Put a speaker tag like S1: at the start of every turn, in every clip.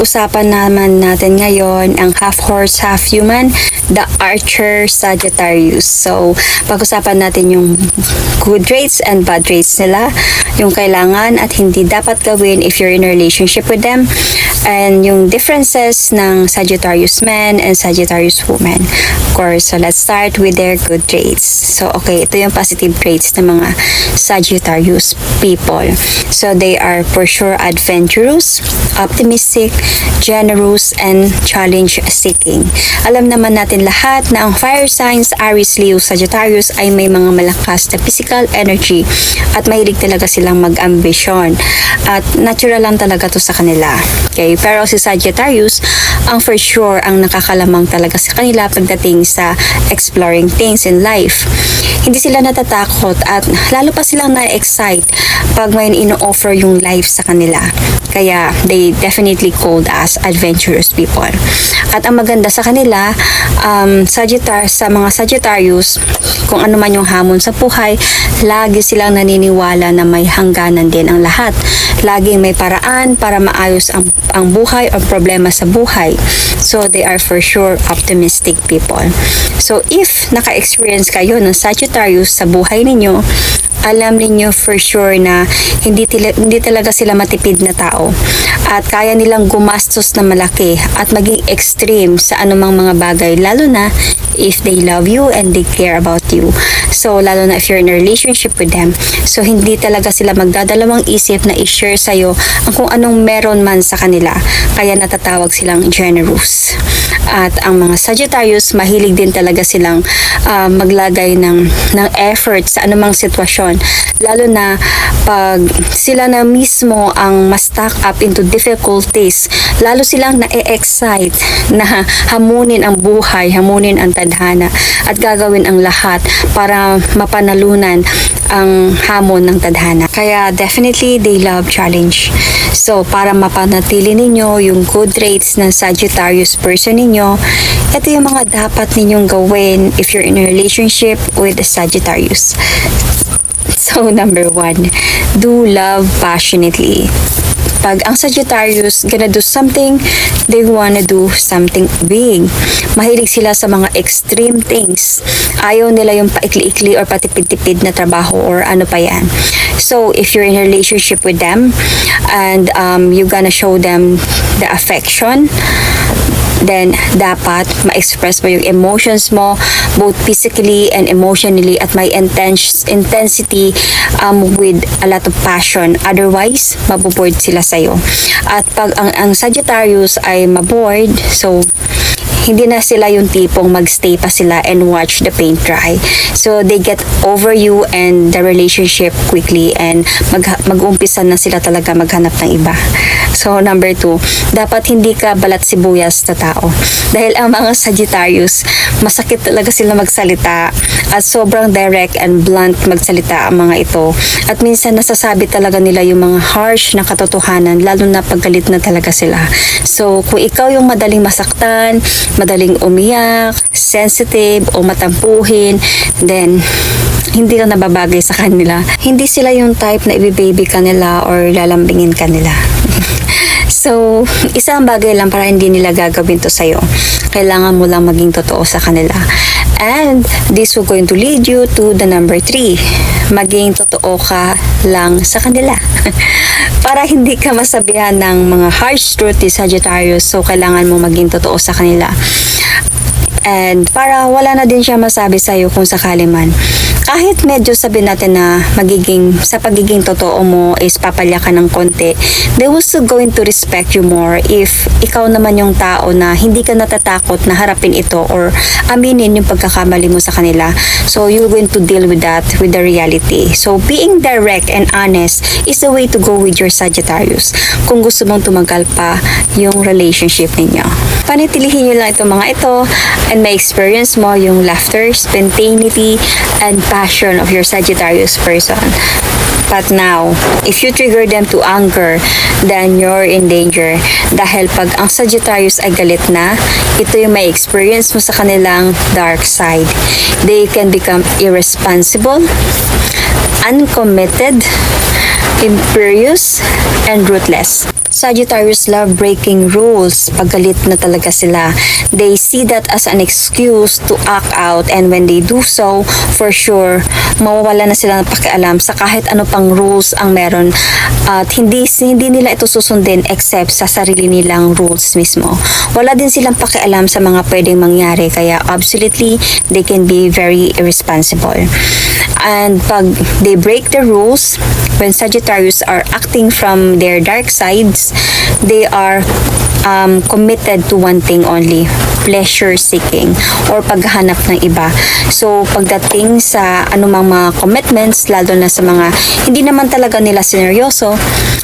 S1: Usapan naman natin ngayon ang half horse, half human, the Archer Sagittarius. So, pag-usapan natin yung good traits and bad traits nila, yung kailangan at hindi dapat gawin if you're in a relationship with them, and yung differences ng Sagittarius man and Sagittarius woman. Of course, so let's start with their good traits. So, okay, ito yung positive traits ng mga Sagittarius people. So, they are for sure adventurous, optimistic, generous, and challenge-seeking. Alam naman natin lahat na ang fire signs, Aries, Leo, Sagittarius ay may mga malakas na physical energy at mahilig talaga silang mag-ambisyon. At natural lang talaga to sa kanila. Okay? Pero si Sagittarius, ang for sure, ang nakakalamang talaga sa kanila pagdating sa exploring things in life. Hindi sila natatakot at lalo pa silang na-excite pag may ino-offer yung life sa kanila. Kaya they definitely called as adventurous people. At ang maganda sa kanila, um, Sagittarius, sa mga Sagittarius, kung ano man yung hamon sa buhay, lagi silang naniniwala na may hangganan din ang lahat. Laging may paraan para maayos ang, ang buhay o problema sa buhay. So, they are for sure optimistic people. So, if naka-experience kayo ng Sagittarius sa buhay ninyo, alam ninyo for sure na hindi, hindi talaga sila matipid na tao. At kaya nilang gumastos na malaki at maging extreme sa anumang mga bagay lalo na if they love you and they care about you. So lalo na if you're in a relationship with them. So hindi talaga sila magdadalawang isip na i-share sa'yo ang kung anong meron man sa kanila. Kaya natatawag silang generous at ang mga Sagittarius mahilig din talaga silang ah, maglagay ng, ng effort sa anumang sitwasyon. Lalo na pag sila na mismo ang ma-stack up into difficulties lalo silang na-excite na hamunin ang buhay hamunin ang tadhana at gagawin ang lahat para mapanalunan ang hamon ng tadhana. Kaya definitely they love challenge. So para mapanatili ninyo yung good traits ng Sagittarius person ninyo, ito yung mga dapat ninyong gawin if you're in a relationship with a Sagittarius. So number one, do love passionately. Pag ang Sagittarius gonna do something, they wanna do something big. Mahilig sila sa mga extreme things. Ayaw nila yung paikli-ikli or patipid-tipid na trabaho or ano pa yan. So, if you're in a relationship with them and um, you gonna show them the affection, then dapat ma-express mo yung emotions mo both physically and emotionally at may intense intensity um, with a lot of passion otherwise maboboard sila sa'yo at pag ang, ang Sagittarius ay maboard so hindi na sila yung tipong magstay pa sila and watch the paint dry. So, they get over you and the relationship quickly and mag, mag-umpisa na sila talaga maghanap ng iba. So, number two, dapat hindi ka balat sibuyas na tao. Dahil ang mga Sagittarius, masakit talaga sila magsalita at sobrang direct and blunt magsalita ang mga ito. At minsan nasasabi talaga nila yung mga harsh na katotohanan, lalo na paggalit na talaga sila. So, kung ikaw yung madaling masaktan, madaling umiyak, sensitive o matampuhin, then hindi ka nababagay sa kanila. Hindi sila yung type na ibibaby ka nila or lalambingin ka nila. So, isang bagay lang para hindi nila gagawin to sa'yo. Kailangan mo lang maging totoo sa kanila. And this will going to lead you to the number three. Maging totoo ka lang sa kanila. para hindi ka masabihan ng mga harsh truth ni Sagittarius. So, kailangan mo maging totoo sa kanila. And para wala na din siya masabi sa'yo kung sakali man. Kahit medyo sabi natin na magiging, sa pagiging totoo mo is papalya ka ng konti, they will still going to respect you more if ikaw naman yung tao na hindi ka natatakot na harapin ito or aminin yung pagkakamali mo sa kanila. So, you're going to deal with that with the reality. So, being direct and honest is the way to go with your Sagittarius kung gusto mong tumagal pa yung relationship ninyo. Panitilihin nyo lang itong mga ito and may experience mo yung laughter, spontaneity, and passion of your Sagittarius person. But now, if you trigger them to anger, then you're in danger. Dahil pag ang Sagittarius ay galit na, ito yung may experience mo sa kanilang dark side. They can become irresponsible, uncommitted, imperious, and ruthless. Sagittarius love breaking rules. Paggalit na talaga sila. They see that as an excuse to act out and when they do so, for sure, mawawala na sila ng pakialam sa kahit ano pang rules ang meron at hindi, hindi nila ito susundin except sa sarili nilang rules mismo. Wala din silang pakialam sa mga pwedeng mangyari kaya absolutely they can be very irresponsible. And pag they break the rules, when Sagittarius are acting from their dark sides, they are um, committed to one thing only, pleasure seeking or paghahanap ng iba. So, pagdating sa anumang mga commitments, lalo na sa mga hindi naman talaga nila sineryoso,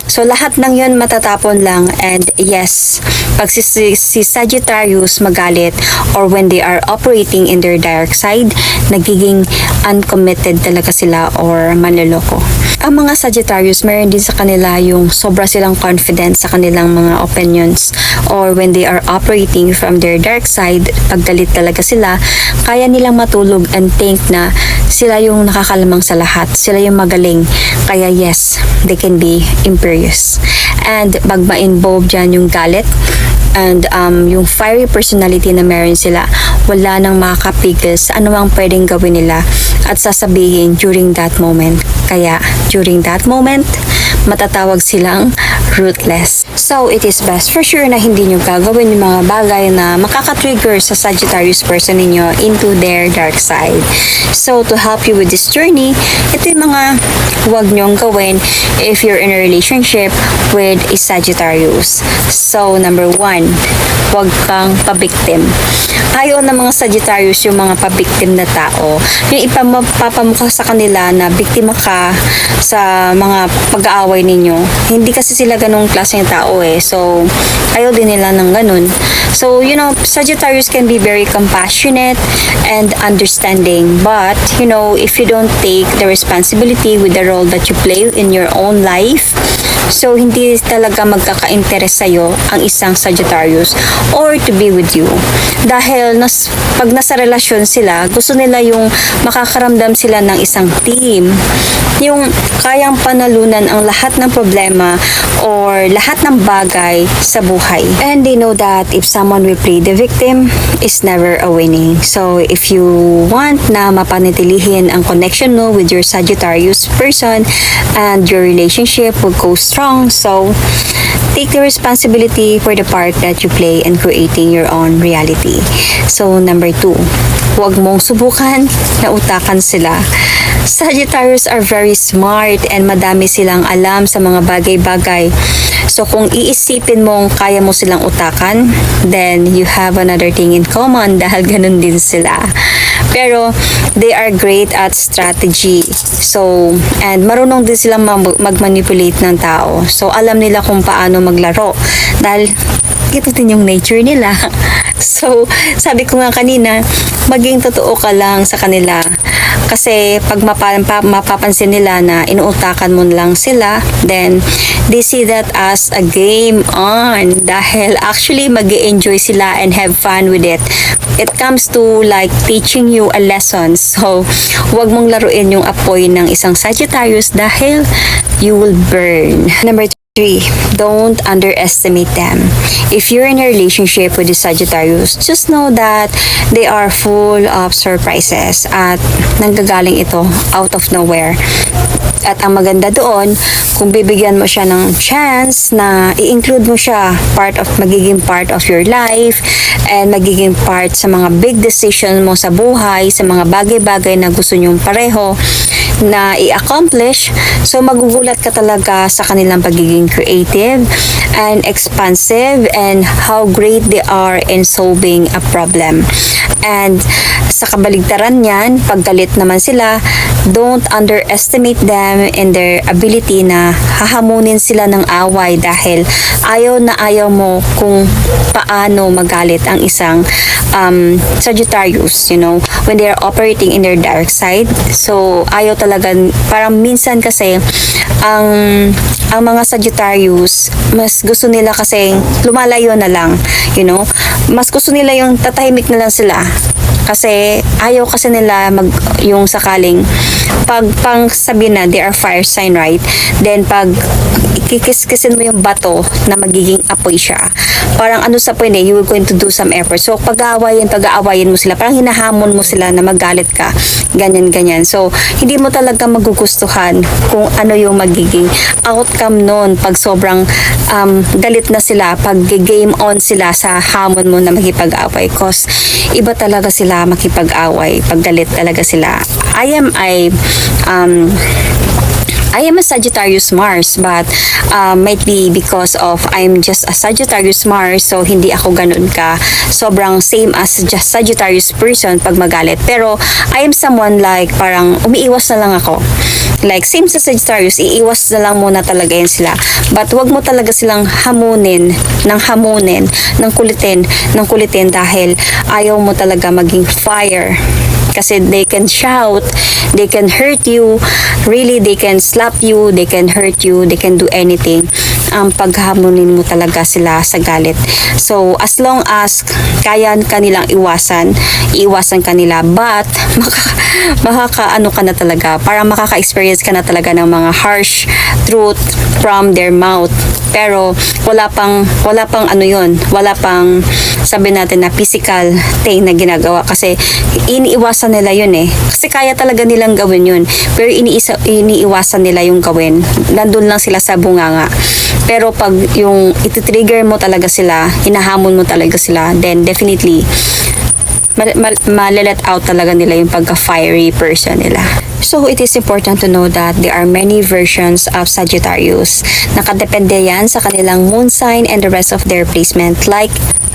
S1: so lahat ng yun matatapon lang and yes, pag si, si, Sagittarius magalit or when they are operating in their dark side, nagiging uncommitted talaga sila or manloloko. Ang mga Sagittarius, meron din sa kanila yung sobra silang confident sa kanilang mga opinions or when they are operating from their dark side, paggalit talaga sila, kaya nilang matulog and think na sila yung nakakalamang sa lahat. Sila yung magaling. Kaya yes, they can be imperious. And pag ma-involve dyan yung galit, and um, yung fiery personality na meron sila, wala nang makakapigil sa anumang pwedeng gawin nila at sasabihin during that moment. Kaya, during that moment, matatawag silang ruthless. So, it is best for sure na hindi nyo gagawin yung mga bagay na makaka-trigger sa Sagittarius person ninyo into their dark side. So, to help you with this journey, ito yung mga huwag nyong gawin if you're in a relationship with a Sagittarius. So, number one, huwag kang pabiktim. Ayaw ng mga Sagittarius yung mga pabiktim na tao. Yung ipapamukha sa kanila na biktima ka sa mga pag-aaway ninyo. Hindi kasi sila ganong klaseng tao eh. So, ayaw din nila ng ganun. So, you know, Sagittarius can be very compassionate and understanding. But, you know, if you don't take the responsibility with the role that you play in your own life, so hindi talaga magkaka-interest sa'yo ang isang Sagittarius or to be with you. Dahil nas, pag nasa relasyon sila, gusto nila yung makakaramdam sila ng isang team. Yung kayang panalunan ang lahat ng problema or lahat ng bagay sa buhay. And they know that if someone will play the victim, is never a winning. So, if you want na mapanatilihin ang connection mo with your Sagittarius person and your relationship will go strong, so take the responsibility for the part that you play in creating your own reality. So, number two, huwag mong subukan na utakan sila. Sagittarius are very smart and madami silang alam sa mga bagay-bagay. So kung iisipin mong kaya mo silang utakan, then you have another thing in common dahil ganun din sila. Pero they are great at strategy. So, and marunong din silang mag- mag-manipulate ng tao. So alam nila kung paano maglaro. Dahil ito din yung nature nila. So, sabi ko nga kanina, maging totoo ka lang sa kanila. Kasi pag mapa, pa- mapapansin nila na inuutakan mo lang sila, then they see that as a game on. Dahil actually mag enjoy sila and have fun with it. It comes to like teaching you a lesson. So, huwag mong laruin yung apoy ng isang Sagittarius dahil you will burn. Number 3. Don't underestimate them. If you're in a relationship with the Sagittarius, just know that they are full of surprises at nanggagaling ito out of nowhere. At ang maganda doon, kung bibigyan mo siya ng chance na i-include mo siya part of magiging part of your life and magiging part sa mga big decision mo sa buhay, sa mga bagay-bagay na gusto nyong pareho na i-accomplish. So magugulat ka talaga sa kanilang pagiging creative and expansive and how great they are in solving a problem. And sa kabaligtaran niyan, paggalit naman sila, don't underestimate them in their ability na hahamunin sila ng away dahil ayaw na ayaw mo kung paano magalit ang isang um, Sagittarius, you know, when they are operating in their dark side. So, ayaw talaga, parang minsan kasi, ang ang mga Sagittarius, mas gusto nila kasi lumalayo na lang, you know. Mas gusto nila yung tatahimik na lang sila. Kasi ayaw kasi nila mag yung sakaling pag pang sabi na they are fire sign right? Then pag kikiskisin mo yung bato na magiging apoy siya parang ano sa point eh you were going to do some effort. So pag-aawayin pag-aawayin mo sila. Parang hinahamon mo sila na magalit ka. Ganyan ganyan. So hindi mo talaga magugustuhan kung ano yung magiging outcome nun pag sobrang um, galit na sila pag game on sila sa hamon mo na makipag-away. Cause iba talaga sila makipag-away pag galit talaga sila. I am I um I am a Sagittarius Mars but uh, might be because of I'm just a Sagittarius Mars so hindi ako ganun ka sobrang same as just Sagittarius person pag magalit. Pero I am someone like parang umiiwas na lang ako like same sa Sagittarius iiwas na lang muna talaga yan sila but wag mo talaga silang hamunin ng hamunin ng kulitin ng kulitin dahil ayaw mo talaga maging fire kasi they can shout, they can hurt you, really they can slap you, they can hurt you, they can do anything. Ang paghamunin mo talaga sila sa galit. So, as long as kaya kanilang iwasan, iwasan kanila, but maka, makaka-ano ka na talaga, para makaka-experience ka na talaga ng mga harsh truth from their mouth. Pero wala pang wala pang ano yon, wala pang sabi natin na physical thing na ginagawa kasi iniiwasan nila yun eh. Kasi kaya talaga nilang gawin yun. Pero iniisa, iniiwasan nila yung gawin. Nandun lang sila sa bunganga. Pero pag yung ititrigger mo talaga sila, hinahamon mo talaga sila, then definitely mal- mal- malilet out talaga nila yung pagka-fiery person nila. So, it is important to know that there are many versions of Sagittarius. Nakadepende yan sa kanilang moon sign and the rest of their placement. Like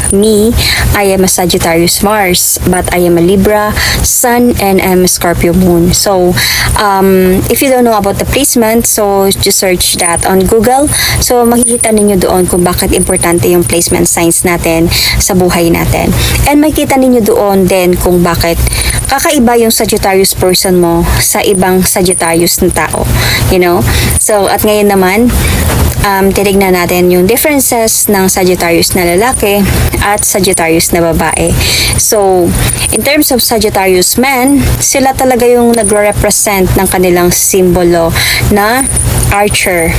S1: me, I am a Sagittarius Mars, but I am a Libra Sun and I'm a Scorpio Moon. So, um, if you don't know about the placement, so just search that on Google. So, makikita ninyo doon kung bakit importante yung placement signs natin sa buhay natin. And makikita ninyo doon din kung bakit kakaiba yung Sagittarius person mo sa ibang Sagittarius na tao. You know? So, at ngayon naman, um, tinignan natin yung differences ng Sagittarius na lalaki at Sagittarius na babae. So, in terms of Sagittarius men, sila talaga yung nagre-represent ng kanilang simbolo na archer.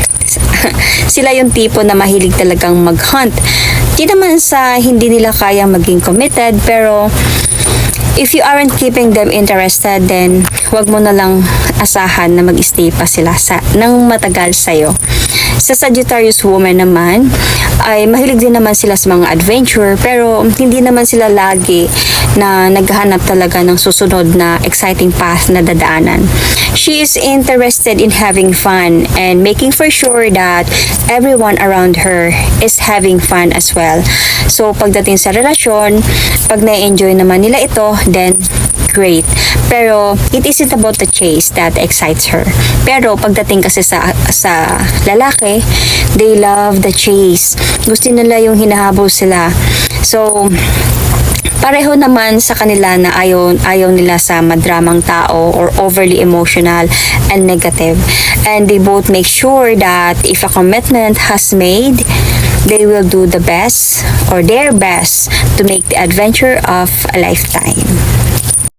S1: sila yung tipo na mahilig talagang mag-hunt. Di naman sa hindi nila kayang maging committed, pero if you aren't keeping them interested, then wag mo na lang asahan na mag-stay pa sila sa, ng matagal sa'yo. Sa Sagittarius woman naman, ay mahilig din naman sila sa mga adventure, pero hindi naman sila lagi na naghahanap talaga ng susunod na exciting path na dadaanan. She is interested in having fun and making for sure that everyone around her is having fun as well. So, pagdating sa relasyon, pag na-enjoy naman nila ito, then great. Pero it isn't about the chase that excites her. Pero pagdating kasi sa sa lalaki, they love the chase. Gusto nila yung hinahabol sila. So pareho naman sa kanila na ayaw, ayaw nila sa madramang tao or overly emotional and negative. And they both make sure that if a commitment has made, they will do the best or their best to make the adventure of a lifetime.